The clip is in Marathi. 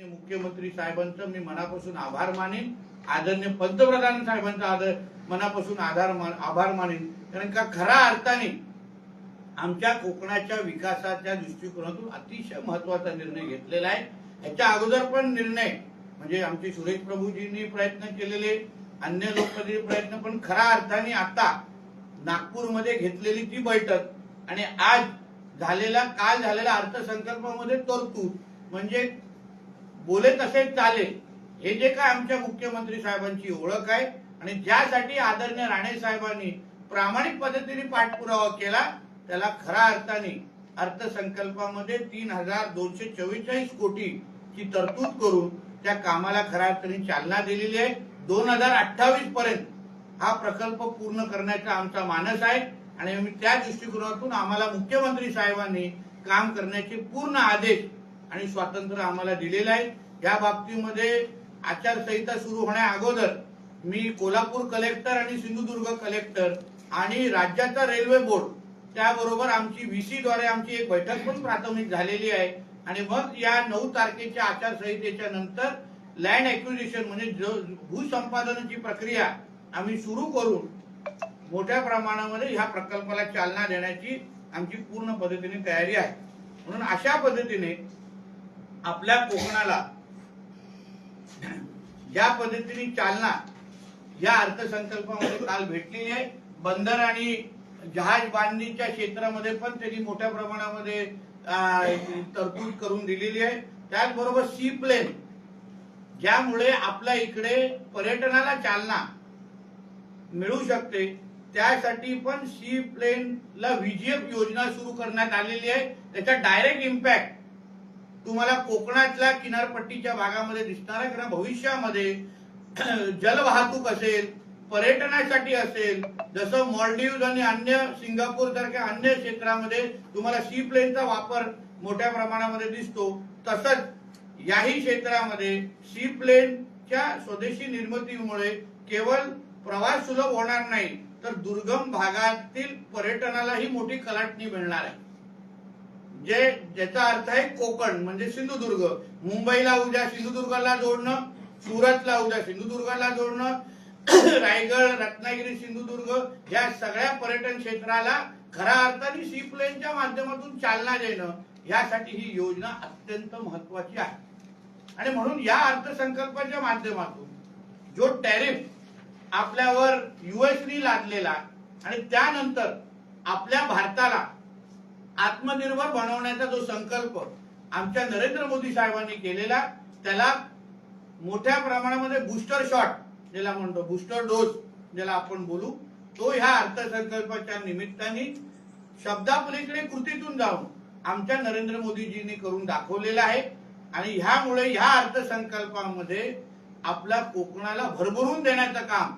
मुख्यमंत्री साहेबांचं मी मनापासून आभार मानेन. आदरणीय पंतप्रधान साहेबांचा आदर मनापासून आधार मान- आभार मानेन. कारण का खऱ्या अर्थाने आमच्या कोकणाच्या विकासाच्या दृष्टिकोनातून अतिशय महत्त्वाचा निर्णय घेतलेला आहे. याच्या अगोदर पण निर्णय म्हणजे आमचे सुरेश प्रभूजींनी प्रयत्न केलेले अन्य लोकप्रतिनिधी प्रयत्न पण खऱ्या अर्थाने आता नागपूरमध्ये घेतलेली ती बैठक आणि आज झालेला काल झालेल्या अर्थसंकल्पामध्ये तरतूद. म्हणजे बोले तसे चालेल. हे जे काय आमच्या मुख्यमंत्री साहेबांची ओळख आहे आणि ज्यासाठी आदरणीय राणे साहेबांनी प्रामाणिक पद्धतीने पाठपुरावा केला त्याला खऱ्या अर्थाने अर्थसंकल्पामध्ये तीन हजार दोनशे चव्वेचाळीस कोटीची तरतूद करून त्या कामाला खऱ्या अर्थाने चालना दिलेली आहे. दोन हजार अठ्ठावीस पर्यंत हा प्रकल्प पूर्ण करण्याचा आमचा मानस आहे आणि त्या दृष्टिकोनातून आम्हाला मुख्यमंत्री साहेबांनी काम करण्याचे पूर्ण आदेश आणि स्वातंत्र्य आम्हाला दिलेलं आहे. या बाबतीमध्ये आचारसंहिता सुरू होण्या अगोदर मी कोल्हापूर कलेक्टर आणि सिंधुदुर्ग कलेक्टर आणि राज्याचा रेल्वे बोर्ड त्याबरोबर आमची व्हीसीद्वारे आमची एक बैठक पण प्राथमिक झालेली आहे. आणि मग या नऊ तारखेच्या आचारसंहितेच्या नंतर लँड ॲक्विजिशन म्हणजे भूसंपादनाची प्रक्रिया आम्ही सुरू करून मोठ्या प्रमाणामध्ये ह्या प्रकल्पाला चालना देण्याची आमची पूर्ण पद्धतीने तयारी आहे. म्हणून अशा पद्धतीने आपल्या कोकणाला ज्या पद्धतीने चालना या अर्थसंकल्पामध्ये काल भेटलेली आहे. बंदर आणि जहाज बांधणीच्या क्षेत्रामध्ये पण त्यांनी मोठ्या प्रमाणामध्ये तरतूद करून दिलेली आहे. त्याचबरोबर सी प्लेन ज्यामुळे आपल्या इकडे पर्यटनाला चालना मिळू शकते. त्यासाठी पण सी प्लेनला व्हीजीएफ योजना सुरू करण्यात आलेली आहे. त्याचा डायरेक्ट इम्पॅक्ट तुम्हाला कोकणातल्या किनारपट्टीच्या भागामध्ये दिसणार आहे. कारण भविष्यामध्ये जलवाहतूक असेल पर्यटनासाठी असेल जसं मॉलडीव्ह आणि अन्य सिंगापूर सारख्या अन्य क्षेत्रामध्ये तुम्हाला सी प्लेनचा वापर मोठ्या प्रमाणामध्ये दिसतो. तसंच याही क्षेत्रामध्ये सी प्लेनच्या स्वदेशी निर्मितीमुळे केवळ प्रवास सुलभ होणार नाही तर दुर्गम भागातील पर्यटनालाही मोठी कलाटणी मिळणार आहे. जे ज्याचा अर्थ आहे कोकण म्हणजे सिंधुदुर्ग. मुंबईला उद्या सिंधुदुर्गला जोडणं सुरतला उद्या सिंधुदुर्गला जोडणं रायगड रत्नागिरी सिंधुदुर्ग या सगळ्या पर्यटन क्षेत्राला खऱ्या अर्थाने सी प्लेनच्या माध्यमातून चालना देणं यासाठी ही योजना अत्यंत महत्वाची आहे. आणि म्हणून या अर्थसंकल्पाच्या माध्यमातून जो टॅरिफ आपल्यावर युएसनी लादलेला आणि त्यानंतर आपल्या भारताला आत्मनिर्भर बनवण्याचा जो संकल्प आमच्या नरेंद्र मोदी साहेबांनी केलेला त्याला मोठ्या प्रमाणामध्ये बुस्टर शॉट ज्याला म्हणतो बुस्टर डोस ज्याला आपण बोलू तो ह्या अर्थसंकल्पाच्या निमित्ताने शब्दापलीकडे कृतीतून जाऊन आमच्या नरेंद्र मोदीजींनी करून दाखवलेला आहे. आणि ह्यामुळे ह्या अर्थसंकल्पामध्ये आपल्या कोकणाला भरभरून देण्याचं काम